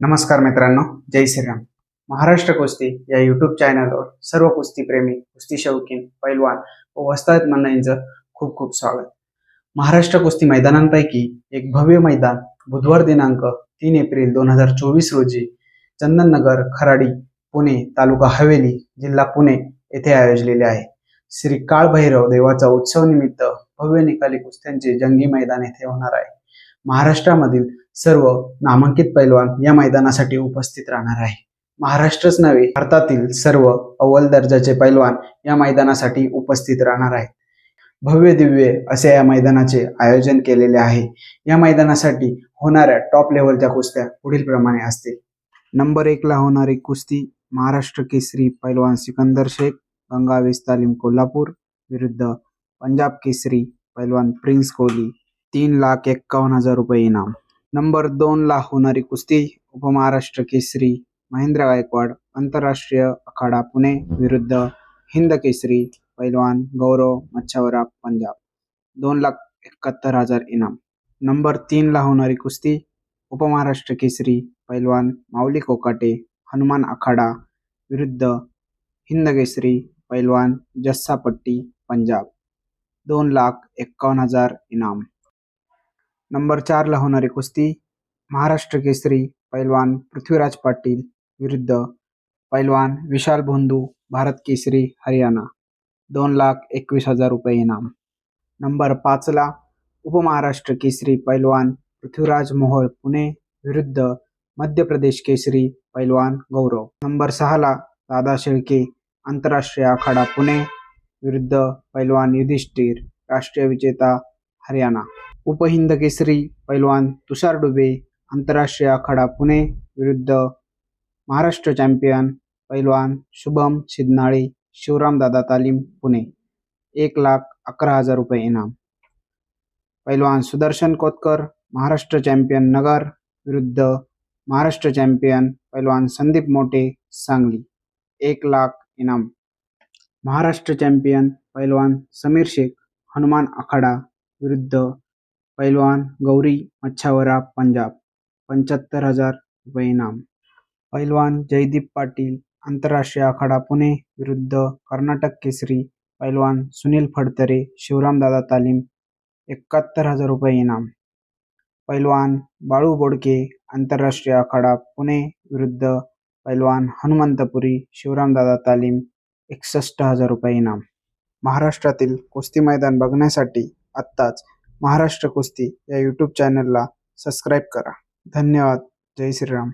नमस्कार मित्रांनो जय श्रीराम. महाराष्ट्र कुस्ती या युट्यूब चॅनलवर सर्व कुस्तीप्रेमी कुस्ती शौकीन पैलवान व वस्ताद मंडळींचं खूप खूप स्वागत. महाराष्ट्र कुस्ती मैदानांपैकी एक भव्य मैदान बुधवार दिनांक तीन एप्रिल दोन हजार चोवीस रोजी चंदननगर खराडी पुणे तालुका हवेली जिल्हा पुणे येथे आयोजलेले आहे. श्री काळभैरव देवाचा उत्सव निमित्त भव्य निकाली कुस्त्यांचे जंगी मैदान येथे होणार आहे. महाराष्ट्रामधील सर्व नामांकित पैलवान या मैदानासाठी उपस्थित राहणार आहे. महाराष्ट्रच नव्हे भारतातील सर्व अव्वल दर्जाचे पैलवान या मैदानासाठी उपस्थित राहणार आहेत. भव्य दिव्य असे या मैदानाचे आयोजन केलेले आहे. या मैदानासाठी होणाऱ्या टॉप लेवलच्या कुस्त्या पुढील प्रमाणे असतील. नंबर एकला होणारी कुस्ती महाराष्ट्र केसरी पैलवान सिकंदर शेख गंगावेस तालीम कोल्हापूर विरुद्ध पंजाब केसरी पैलवान प्रिन्स कोहली. तीन लाख एक्कावन्न हजार रुपये इनाम. नंबर दोन ला होणारी कुस्ती उपमहाराष्ट्र केसरी महेंद्र गायकवाड आंतरराष्ट्रीय अखाडा पुणे विरुद्ध हिंद केसरी पैलवान गौरव मच्छावरा पंजाब. दोन लाख एकाहत्तर हजार इनाम. नंबर तीन ला होणारी कुस्ती उपमहाराष्ट्र केसरी पैलवान माऊली कोकाटे हनुमान आखाडा विरुद्ध हिंद केसरी पैलवान जस्सा पट्टी पंजाब. दोन लाख एक्कावन्न हजार इनाम. नंबर चारला होणारी कुस्ती महाराष्ट्र केसरी पैलवान पृथ्वीराज पाटील विरुद्ध पैलवान विशाल भोंदू भारत केसरी हरियाणा. दोन लाख एकवीस हजार रुपये इनाम. नंबर पाचला उपमहाराष्ट्र केसरी पैलवान पृथ्वीराज मोहोळ पुणे विरुद्ध मध्य प्रदेश केसरी पैलवान गौरव. नंबर सहाला दादा शेळके आंतरराष्ट्रीय आखाडा पुणे विरुद्ध पैलवान युधिष्ठिर राष्ट्रीय विजेता हरियाणा. उपहिंद केसरी पैलवान तुषार डुबे आंतरराष्ट्रीय आखाडा पुणे विरुद्ध महाराष्ट्र चॅम्पियन पैलवान शुभम सिद्धनाळे शिवरामदादा तालीम पुणे. एक लाख अकरा हजार रुपये इनाम. पैलवान सुदर्शन कोतकर महाराष्ट्र चॅम्पियन नगर विरुद्ध महाराष्ट्र चॅम्पियन पैलवान संदीप मोटे सांगली. एक लाख इनाम. महाराष्ट्र चॅम्पियन पैलवान समीर शेख हनुमान आखाडा विरुद्ध पैलवान गौरी मच्छावरा पंजाब पंच्याहत्तर हजार रुपये इनाम. पैलवान जयदीप पाटील आंतरराष्ट्रीय आखाडा पुणे विरुद्ध कर्नाटक केसरी. पैलवान सुनील फडतरे शिवरामदादा तालीम एकाहत्तर हजार रुपये इनाम. पैलवान बाळू बोडके आंतरराष्ट्रीय आखाडा पुणे विरुद्ध पैलवान हनुमंतपुरी शिवरामदादा तालीम एकसष्ट हजार रुपये इनाम. महाराष्ट्रातील कुस्ती मैदान बघण्यासाठी आत्ताच महाराष्ट्र कुस्ती या यूट्यूब चॅनलला सबस्क्राईब करा. धन्यवाद. जय श्रीराम.